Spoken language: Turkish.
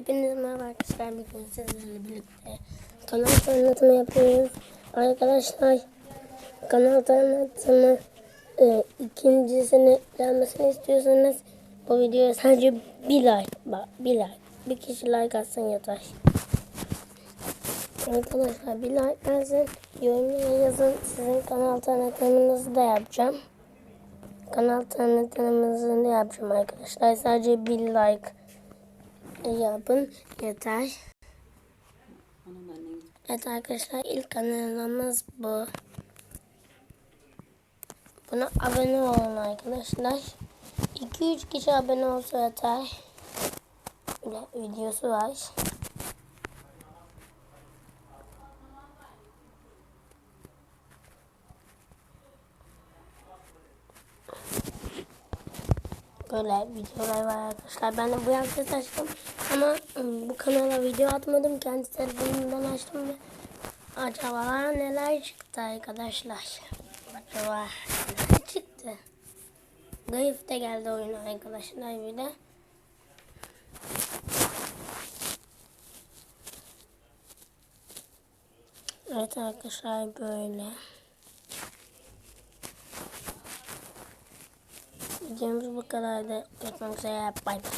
Hepinize merhaba arkadaşlar. Bugün sizlerle birlikte kanal tanıtımı yapıyoruz. Arkadaşlar kanal tanıtımı e, ikincisini gelmesini istiyorsanız bu videoya sadece bir like, bak bir like, bir kişi like atsın yeter. Arkadaşlar bir like gelsin, yorumlara yazın. Sizin kanal tanıtımınızı da yapacağım. Kanal tanıtımımızı da yapacağım arkadaşlar. Sadece bir like yapın yeter. Evet arkadaşlar ilk kanalımız bu. Buna abone olun arkadaşlar. 2-3 kişi abone olsa yeter. Böyle videosu var. Böyle videolar var arkadaşlar. Ben de bu yaptı açtım. Ama ım, bu kanala video atmadım. Kendi telefonumdan açtım ve acaba neler çıktı arkadaşlar? Acaba neler çıktı? Gayif de geldi oyuna arkadaşlar bir de. Evet arkadaşlar böyle. Videomuz bu kadardı. Görüşmek üzere. Bay bay.